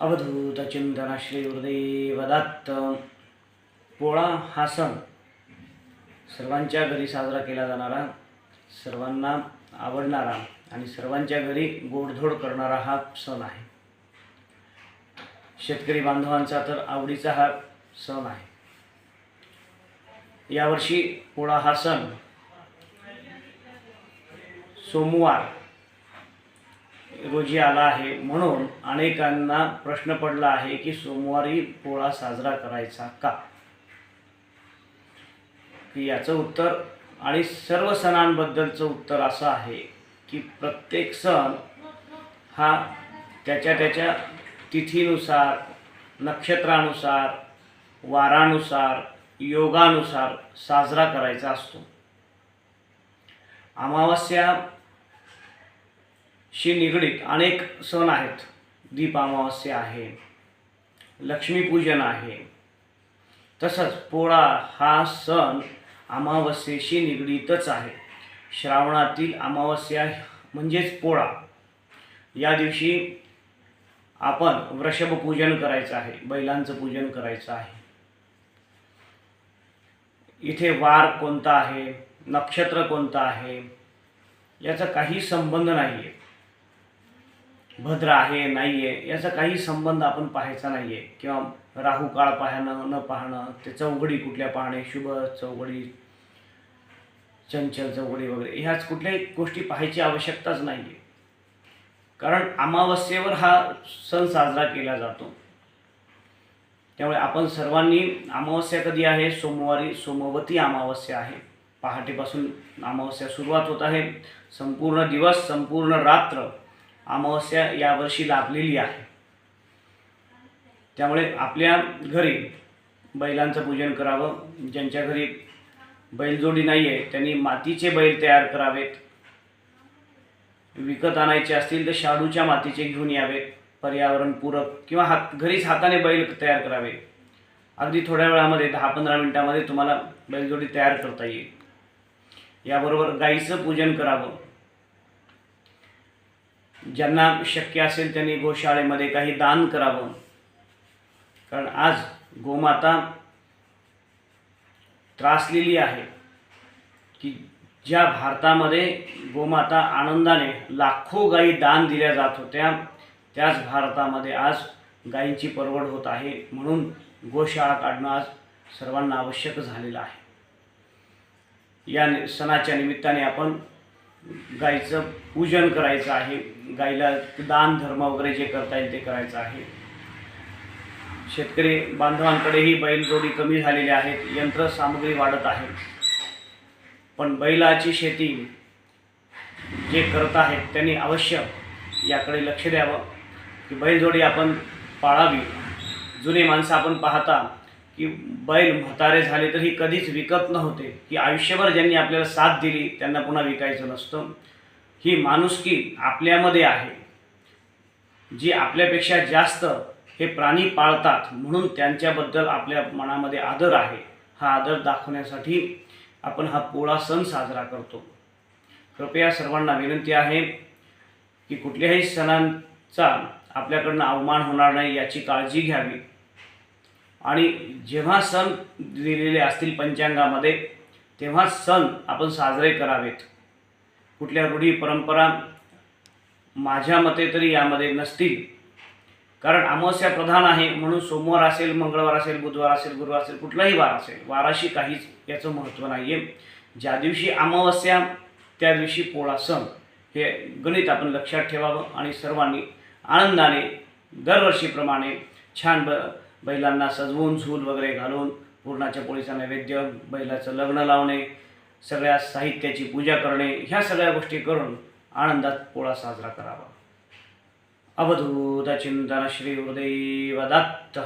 अवधूतचिंतन श्री पोळा हा सण सर्वांच्या घरी साजरा केला जाणारा सर्वांना आवडणारा आणि सर्वांच्या घरी गोडधोड करणारा हा सण आहे. शेतकरी बांधवांचा तर आवडीचा हा सण आहे. यावर्षी पोळा हा सण सोमवार रोजी आला आहे. म्हणून अनेकांना प्रश्न पडला आहे की सोमवारी पोळा साजरा करायचा का? की याचं उत्तर आणि सर्व सणांबद्दलचं उत्तर असं आहे की प्रत्येक सण हा त्याच्या त्याच्या तिथीनुसार नक्षत्रानुसार वारानुसार योगानुसार साजरा करायचा असतो. अमावस्या शी निगडीत अनेक सण आहेत. दीप अमावस्या आहे लक्ष्मीपूजन आहे. तसंच पोळा हा सण अमावस्येशी निगडीतच आहे. श्रावणातील अमावस्या म्हणजेच पोळा. या दिवशी आपण वृषभपूजन करायचं आहे बैलांचं पूजन करायचं आहे. इथे वार कोणता आहे नक्षत्र कोणतं आहे याचा काही संबंध नाही आहे भद्र आहे नाही आहे याचा काही संबंध आपण पाहायचा नाही आहे किंवा राहू काळ पाहणं न पाहणं ते चौघडी कुठल्या पाहणे शुभ चौघडी चंचल चौघडी वगैरे ह्याच कुठल्याही गोष्टी पाहायची आवश्यकताच नाही आहे कारण अमावस्येवर हा सण साजरा केला जातो. त्यामुळे आपण सर्वांनी अमावस्या कधी आहे? सोमवारी सोमवती अमावस्या आहे. पहाटेपासून अमावस्या सुरुवात होत आहे. संपूर्ण दिवस संपूर्ण रात्र अमावस्या यावर्षी लाभलेली आहे. त्यामुळे आपल्या घरी बैलांचं पूजन करावं. ज्यांच्या घरी बैलजोडी नाही आहे त्यांनी मातीचे बैल तयार करावेत. विकत आणायचे असतील तर शाडूच्या मातीचे घेऊन यावेत पर्यावरणपूरक किंवा हात घरीच हाताने बैल तयार करावे. अगदी थोड्या वेळामध्ये दहा पंधरा मिनटामध्ये तुम्हाला बैलजोडी तयार करता येईल. याबरोबर गाईचं पूजन करावं. ज्यांना शक्य असेल त्यांनी गोशाळेमध्ये काही दान करावं. कारण आज गोमाता त्रासलेली आहे की ज्या भारतामध्ये गोमाता आनंदाने लाखो गायी दान दिल्या जात होत्या त्याच भारतामध्ये आज गायींची परवड होत आहे म्हणून गोशाळा काढणं आज सर्वांना आवश्यक झालेलं आहे. या नि- सणाच्या निमित्ताने आपण गाईचं पूजन करायचं आहे. गाईला दान धर्म वगैरे जे करता येईल ते करायचं आहे. शेतकरी बांधवांकडेही बैलजोडी कमी झालेली आहेत. यंत्रसामुग्री वाढत आहे. पण बैलाची शेती जे करत आहेत त्यांनी अवश्य याकडे लक्ष द्यावं. की बैलजोडी आपण पाळावी. जुने माणसं आपण पाहता की बैल म्हातारे झाले तर ही कधीच विकत नव्हते. की आयुष्यभर ज्यांनी आपल्याला साथ दिली त्यांना पुन्हा विकायचं नसतं. ही माणुसकी आपल्यामध्ये आहे. जी आपल्यापेक्षा जास्त हे प्राणी पाळतात म्हणून त्यांच्याबद्दल आपल्या मनामध्ये आदर आहे. हा आदर दाखवण्यासाठी आपण हा पोळा सण साजरा करतो. कृपया सर्वांना विनंती आहे की कुठल्याही सणांचा आपल्याकडनं अवमान होणार नाही याची काळजी घ्यावी. आणि जेव्हा सण दिलेले असतील पंचांगामध्ये तेव्हा सण आपण साजरे करावेत. कुठल्या रूढी परंपरा माझ्या मते तरी यामध्ये नसतील. कारण अमावस्या प्रधान आहे म्हणून सोमवार असेल मंगळवार असेल बुधवार असेल गुरुवार असेल कुठलाही वार असेल वाराशी काहीच याचं महत्त्व नाही आहे ज्या दिवशी अमावस्या त्या दिवशी पोळा सण हे गणित आपण लक्षात ठेवावं आणि सर्वांनी आनंदाने दरवर्षीप्रमाणे छान ब बैलांना सजवून झूल वगैरे घालून पूर्णाच्या पोळीचा नैवेद्य बैलाचं लग्न लावणे सगळ्या साहित्याची पूजा करणे ह्या सगळ्या गोष्टी करून आनंदात पोळा साजरा करावा. अवधूत चिंतन श्री हृदय दत्त.